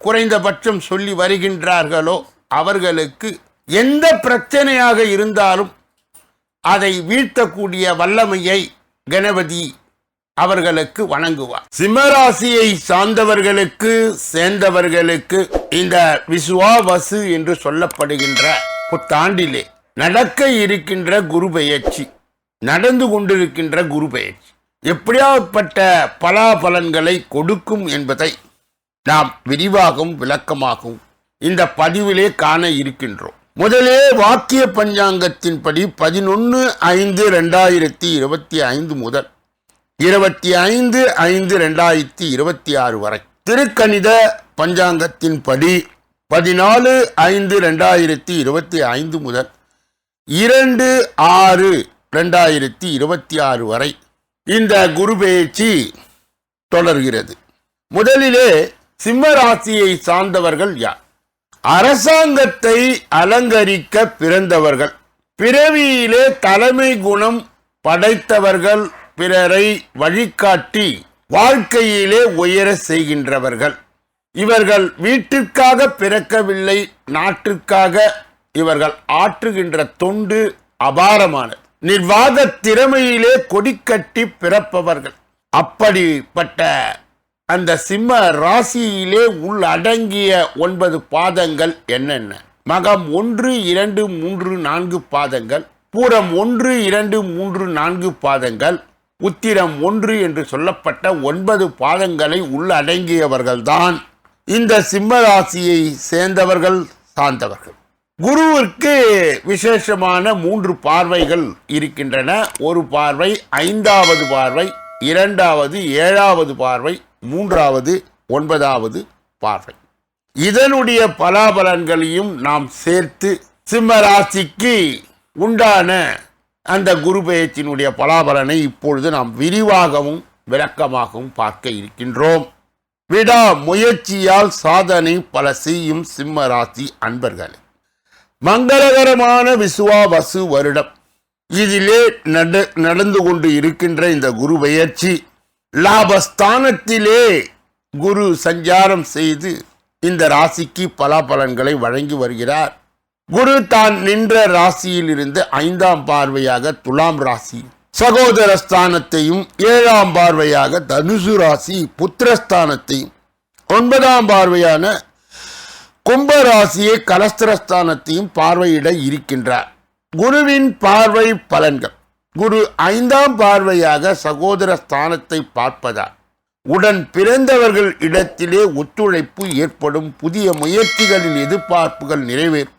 குறைந்தபட்சம் சொல்லி வருகின்றார்களோ அவர்களுக்கு எந்த பிரச்சனையாக இருந்தாலும் அதை வீழ்த்தக்கூடிய வல்லமையை கணபதி அவர்களுக்கு வணங்குவார். சிம்மராசியை சார்ந்தவர்களுக்கு சேர்ந்தவர்களுக்கு இந்த விசுவாவசு என்று சொல்லப்படுகின்ற புத்தாண்டிலே நடக்க இருக்கின்ற குரு பெயர்ச்சி நடந்து கொண்டிருக்கின்ற குரு பெயர்ச்சி எப்படியாப்பட்ட பலாபலன்களை கொடுக்கும் என்பதை நாம் விரிவாகவும் விளக்கமாகவும் இந்த பதிவிலே காண இருக்கின்றோம். முதலே வாக்கிய பஞ்சாங்கத்தின்படி பதினொன்று ஐந்து ரெண்டாயிரத்தி இருபத்தி ஐந்து முதல் இருபத்தி ஐந்து ஐந்து ரெண்டாயிரத்தி இருபத்தி ஆறு வரை. திருக்கணித பஞ்சாங்கத்தின்படி பதினாலு ஐந்து ரெண்டாயிரத்தி இருபத்தி ஐந்து முதல் இரண்டு ஆறு ரெண்டாயிரத்தி இருபத்தி ஆறு வரை இந்த குரு பெயர்ச்சி தொடர்கிறது. முதலிலே சிம்ம ராசியை சார்ந்தவர்கள் யார்? அரசாங்கத்தை அலங்கரிக்க பிறந்தவர்கள் பிறவியிலே தலைமை குணம் படைத்தவர்கள் பிறரை வழிகாட்டி வாழ்க்கையிலே உயர செய்கின்றவர்கள். இவர்கள் வீட்டிற்காக பிறக்கவில்லை நாட்டிற்காக இவர்கள் ஆற்றுகின்ற தொண்டு அபாரமானது. நிர்வாக திறமையிலே கொடிக்கட்டி பிறப்பவர்கள். அப்படிப்பட்ட அந்த சிம்ம ராசியிலே உள்ளடங்கிய ஒன்பது பாதங்கள் என்னென்ன? மகம் ஒன்று இரண்டு மூன்று நான்கு பாதங்கள். பூரம் ஒன்று இரண்டு மூன்று நான்கு பாதங்கள். உத்திரம் ஒன்று என்று சொல்லப்பட்ட ஒன்பது பாதங்களை உள்ளடங்கியவர்கள்தான் இந்த சிம்ம ராசியை சேர்ந்தவர்கள் சார்ந்தவர்கள். குருவிற்கு விசேஷமான மூன்று பார்வைகள் இருக்கின்றன. ஒரு பார்வை ஐந்தாவது பார்வை இரண்டாவது ஏழாவது பார்வை மூன்றாவது ஒன்பதாவது பார்வை. இதனுடைய பலாபலன்களையும் நாம் சேர்த்து சிம்மராசிக்கு உண்டான அந்த குரு பெயர்ச்சியினுடைய பலாபலனை இப்பொழுது நாம் விரிவாகவும் விளக்கமாகவும் பார்க்க இருக்கின்றோம். விடா முயற்சியால் சாதனை பல செய்யும் சிம்ம ராசி அன்பர்களே. மங்களகரமான விசுவாவசு வருடம். இதிலே நட நடந்து கொண்டு இருக்கின்ற இந்த குரு பெயர்ச்சி லாபஸ்தானத்திலே குரு சஞ்சாரம் செய்து இந்த ராசிக்கு பலாபலன்களை வழங்கி வருகிறார். குரு தான் நின்ற ராசியில் இருந்து ஐந்தாம் பார்வையாக துலாம் ராசி சகோதர ஸ்தானத்தையும் ஏழாம் பார்வையாக தனுசு ராசி புத்திரஸ்தானத்தையும். ஒன்பதாம் பார்வையான கும்ப ராசியை கலஸ்திரஸ்தானத்தையும் பார்வையிட இருக்கின்றார். குருவின் பார்வை பலன்கள். குரு ஐந்தாம் பார்வையாக சகோதர ஸ்தானத்தை பார்ப்பதால் உடன் பிறந்தவர்கள் இடத்திலே ஒத்துழைப்பு ஏற்படும் புதிய முயற்சிகளின் எதிர்பார்ப்புகள் நிறைவேறும்.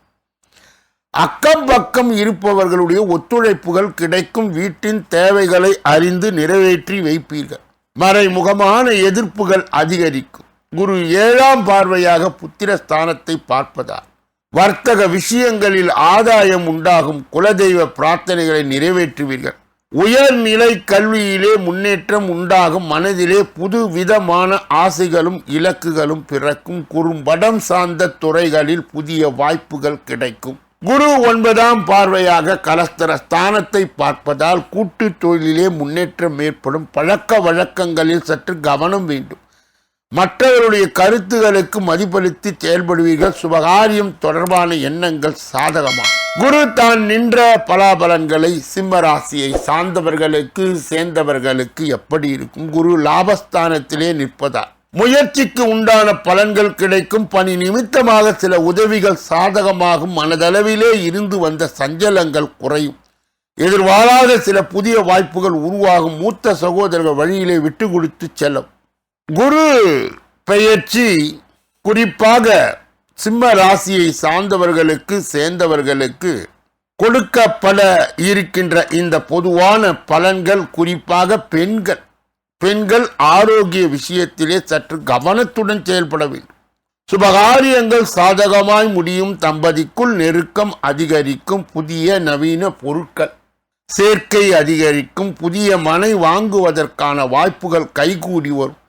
அக்கம் பக்கம் இருப்பவர்களுடைய ஒத்துழைப்புகள் கிடைக்கும் வீட்டின் தேவைகளை அறிந்து நிறைவேற்றி வைப்பீர்கள். மறைமுகமான எதிர்ப்புகள் அதிகரிக்கும். குரு ஏழாம் பார்வையாக புத்திர ஸ்தானத்தை பார்ப்பதால் வர்த்தக விஷயங்களில் ஆதாயம் உண்டாகும் குலதெய்வ பிரார்த்தனைகளை நிறைவேற்றுவீர்கள். உயர்நிலை கல்வியிலே முன்னேற்றம் உண்டாகும் மனதிலே புது விதமான ஆசைகளும் இலக்குகளும் பிறக்கும். குறும்படம் சார்ந்த துறைகளில் புதிய வாய்ப்புகள் கிடைக்கும். குரு ஒன்பதாம் பார்வையாக கலஸ்தர ஸ்தானத்தை பார்ப்பதால் கூட்டு தொழிலிலே முன்னேற்றம் ஏற்படும். பழக்க வழக்கங்களில் சற்று கவனம் வேண்டும். மற்றவருடைய கருத்துகளுக்கு மதிப்பளித்து செயல்படுவீர்கள். சுபகாரியம் தொடர்பான எண்ணங்கள் சாதகமா? குரு தான் நின்ற பலாபலன்களை சிம்ம ராசியை சார்ந்தவர்களுக்கு சேர்ந்தவர்களுக்கு எப்படி இருக்கும்? குரு லாபஸ்தானத்திலே நிற்பதா முயற்சிக்கு உண்டான பலன்கள் கிடைக்கும். பணி நிமித்தமாக சில உதவிகள் சாதகமாகும். மனதளவிலே இருந்து வந்த சஞ்சலங்கள் குறையும். எதிர்பாராத சில புதிய வாய்ப்புகள் உருவாகும். மூத்த சகோதரர்கள் வழியிலே விட்டு கொடுத்து செல்லும். குரு பெயர்ச்சி குறிப்பாக சிம்ம ராசியை சார்ந்தவர்களுக்கு சேர்ந்தவர்களுக்கு கொடுக்கப்பட இருக்கின்ற இந்த பொதுவான பலன்கள் குறிப்பாக பெண்கள். பெண்கள் ஆரோக்கிய விஷயத்திலே சற்று கவனத்துடன் செயல்பட வேண்டும். சுபகாரியங்கள் சாதகமாய் முடியும் தம்பதிக்குள் நெருக்கம் அதிகரிக்கும் புதிய நவீன பொருட்கள் சேர்க்கை அதிகரிக்கும் புதிய மனை வாங்குவதற்கான வாய்ப்புகள் கைகூடி வரும்.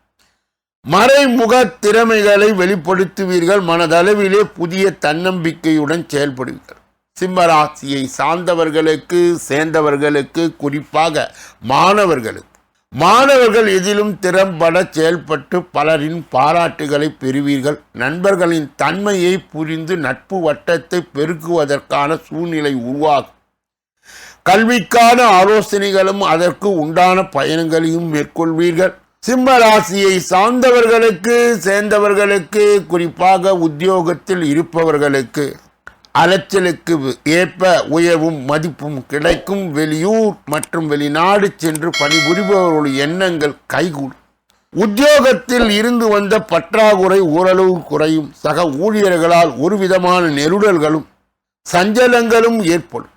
மறைமுக திறமைகளை வெளிப்படுத்துவீர்கள். மனதளவிலே புதிய தன்னம்பிக்கையுடன் செயல்படுவீர்கள். சிம்மராசியை சார்ந்தவர்களுக்கு சேர்ந்தவர்களுக்கு குறிப்பாக மாணவர்களுக்கு. மாணவர்கள் எதிலும் திறம்பட செயல்பட்டு பலரின் பாராட்டுகளை பெறுவீர்கள். நண்பர்களின் தன்மையை புரிந்து நட்பு வட்டத்தை பெருக்குவதற்கான சூழ்நிலை உருவாகும். கல்விக்கான ஆலோசனைகளும் அதற்கு உண்டான பயணங்களையும் மேற்கொள்வீர்கள். சிம்ம ராசியை சார்ந்தவர்களுக்கு சேர்ந்தவர்களுக்கு குறிப்பாக உத்தியோகத்தில் இருப்பவர்களுக்கு அலைச்சலுக்கு ஏற்ப உயர்வும் மதிப்பும் கிடைக்கும். வெளியூர் மற்றும் வெளிநாடு சென்று பணிபுரிபவர்களுடைய எண்ணங்கள் கைகூடும். உத்தியோகத்தில் இருந்து வந்த பற்றாக்குறை ஓரளவு குறையும். சக ஊழியர்களால் ஒரு விதமான நெருடல்களும் சஞ்சலங்களும் ஏற்படும்.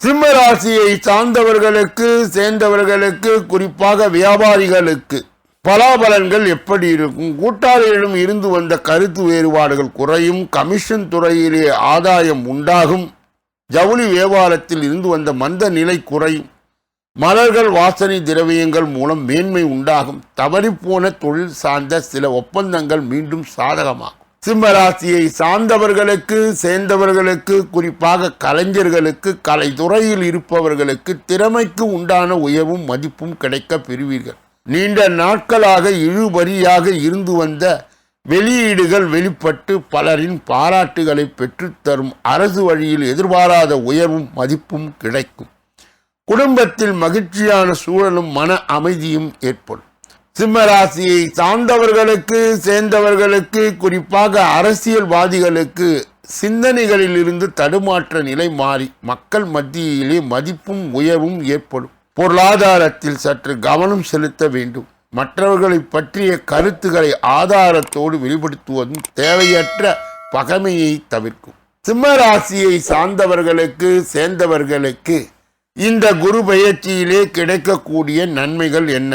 சிம்ம ராசியை சார்ந்தவர்களுக்கு சேர்ந்தவர்களுக்கு குறிப்பாக வியாபாரிகளுக்கு பலாபலன்கள் எப்படி இருக்கும்? கூட்டாளிகளிடம் இருந்து வந்த கருத்து வேறுபாடுகள் குறையும் கமிஷன் துறையிலே ஆதாயம் உண்டாகும் ஜவுளி வியாபாரத்தில் இருந்து வந்த மந்த நிலை குறையும் மலர்கள் வாசனை திரவியங்கள் மூலம் மேன்மை உண்டாகும் தவறிப்போன தொழில் சார்ந்த சில ஒப்பந்தங்கள் மீண்டும் சாதகமாகும். சிம்மராசியை சார்ந்தவர்களுக்கு சேர்ந்தவர்களுக்கு குறிப்பாக கலைஞர்களுக்கு கலைத்துறையில் இருப்பவர்களுக்கு திறமைக்கு உண்டான உயர்வும் மதிப்பும் கிடைக்க பெறுவீர்கள். நீண்ட நாட்களாக இழுபறியாக இருந்து வந்த வெளியீடுகள் வெளிப்பட்டு பலரின் பாராட்டுகளை பெற்றுத்தரும் அரசு வழியில் எதிர்பாராத உயர்வும் மதிப்பும் கிடைக்கும். குடும்பத்தில் மகிழ்ச்சியான சூழலும் மன அமைதியும் ஏற்படும். சிம்மராசியை சார்ந்தவர்களுக்கு சேர்ந்தவர்களுக்கு குறிப்பாக அரசியல்வாதிகளுக்கு சிந்தனைகளில் இருந்து தடுமாற்ற நிலை மாறி மக்கள் மத்தியிலே மதிப்பும் உயர்வும் ஏற்படும். பொருளாதாரத்தில் சற்று கவனம் செலுத்த வேண்டும். மற்றவர்களை பற்றிய கருத்துக்களை ஆதாரத்தோடு வெளிப்படுத்துவதும் தேவையற்ற பகைமையை தவிர்க்கும். சிம்மராசியை சார்ந்தவர்களுக்கு சேர்ந்தவர்களுக்கு இந்த குரு பயிற்சியிலே கிடைக்கக்கூடிய நன்மைகள் என்ன?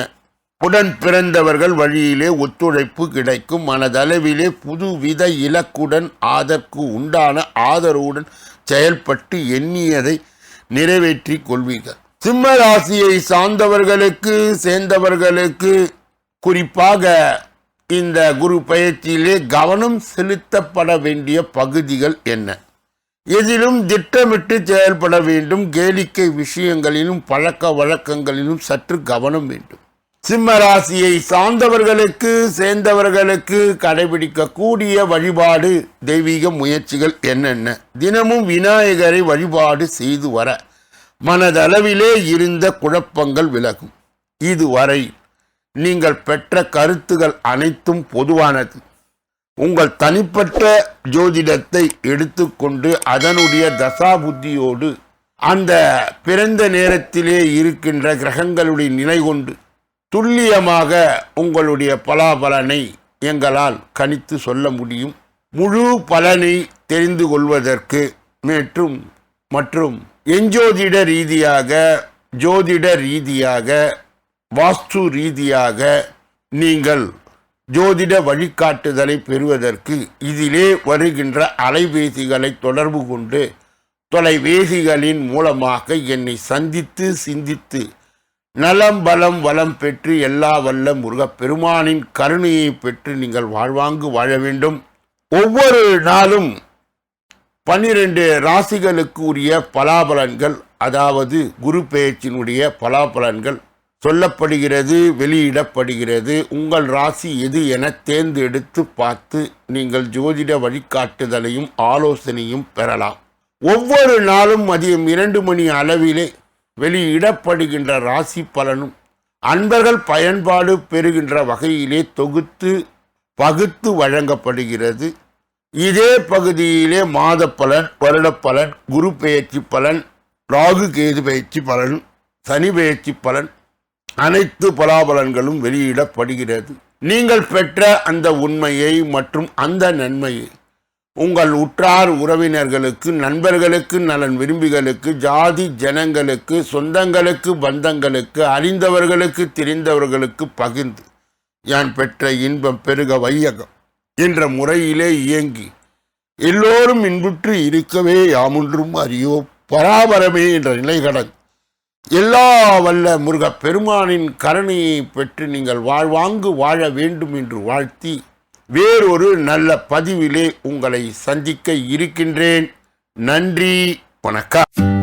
உடன் பிறந்தவர்கள் வழியிலே ஒத்துழைப்பு கிடைக்கும். மனதளவிலே புதுவித இலக்குடன் அதற்கு உண்டான ஆதரவுடன் செயல்பட்டு எண்ணியதை நிறைவேற்றி கொள்வீர்கள். சிம்ம ராசியை சார்ந்தவர்களுக்கு சேர்ந்தவர்களுக்கு குறிப்பாக இந்த குரு பயிற்சியிலே கவனம் செலுத்தப்பட வேண்டிய பகுதிகள் என்ன? எதிலும் திட்டமிட்டு செயல்பட வேண்டும். கேளிக்கை விஷயங்களிலும் பழக்க வழக்கங்களிலும் சற்று கவனம் வேண்டும். சிம்ம ராசியை சார்ந்தவர்களுக்கு சேர்ந்தவர்களுக்கு கடைபிடிக்கக்கூடிய வழிபாடு தெய்வீக முயற்சிகள் என்னென்ன? தினமும் விநாயகரை வழிபாடு செய்து வர மனதளவிலே இருந்த குழப்பங்கள் விலகும். இதுவரை நீங்கள் பெற்ற கருத்துகள் அனைத்தும் பொதுவானது. உங்கள் தனிப்பட்ட ஜோதிடத்தை எடுத்துக்கொண்டு அதனுடைய தசாபுத்தியோடு அந்த பிறந்த நேரத்திலே இருக்கின்ற கிரகங்களுடைய நிலை கொண்டு துல்லியமாக உங்களுடைய பலாபலனை எங்களால் கணித்து சொல்ல முடியும். முழு பலனை தெரிந்து கொள்வதற்கு மற்றும் மற்றும் எஞ்சோதிட ரீதியாக ஜோதிட ரீதியாக வாஸ்து ரீதியாக நீங்கள் ஜோதிட வழிகாட்டுதலை பெறுவதற்கு இதிலே வருகின்ற அலைபேசிகளை தொடர்பு கொண்டு தொலைபேசிகளின் மூலமாக என்னை சந்தித்து சிந்தித்து நலம் பலம் வளம் பெற்று எல்லா வல்ல முருகப்பெருமானின் கருணையை பெற்று நீங்கள் வாழ்வாங்கு வாழ வேண்டும். ஒவ்வொரு நாளும் பன்னிரண்டு ராசிகளுக்கு உரிய பலாபலன்கள் அதாவது குரு பெயர்ச்சியினுடைய பலாபலன்கள் சொல்லப்படுகிறது வெளியிடப்படுகிறது. உங்கள் ராசி எது என தேர்ந்தெடுத்து பார்த்து நீங்கள் ஜோதிட வழிகாட்டுதலையும் ஆலோசனையும் பெறலாம். ஒவ்வொரு நாளும் மதியம் இரண்டு மணி அளவிலே வெளியிடப்படுகின்ற ராசி பலனும் அன்பர்கள் பயன்பாடு பெறுகின்ற வகையிலே தொகுத்து பகுத்து வழங்கப்படுகிறது. இதே பகுதியிலே மாத பலன் வருட பலன் குரு பெயர்ச்சி பலன் ராகு கேது பயிற்சி பலன் சனி பெயர்ச்சி பலன் அனைத்து பலாபலன்களும் வெளியிடப்படுகிறது. நீங்கள் பெற்ற அந்த உண்மையை மற்றும் அந்த நன்மையை உங்கள் உற்றார் உறவினர்களுக்கு நண்பர்களுக்கு நலன் விரும்பிகளுக்கு ஜாதி ஜனங்களுக்கு சொந்தங்களுக்கு பந்தங்களுக்கு அறிந்தவர்களுக்கு தெரிந்தவர்களுக்கு பகிர்ந்து. யான் பெற்ற இன்பம் பெருக வையகம். என்ற முறையிலே இயங்கி எல்லோரும் இன்புற்று இருக்கவே யாமொன்றும் அறியோ பராபரமே என்ற நிலை கடந்து எல்லா வல்ல முருகப் பெருமானின் கருணையை பெற்று நீங்கள் வாழ்வாங்கு வாழ வேண்டும் என்று வாழ்த்தி வேறொரு நல்ல பதிவிலே உங்களை சந்திக்க இருக்கின்றேன். நன்றி வணக்கம்.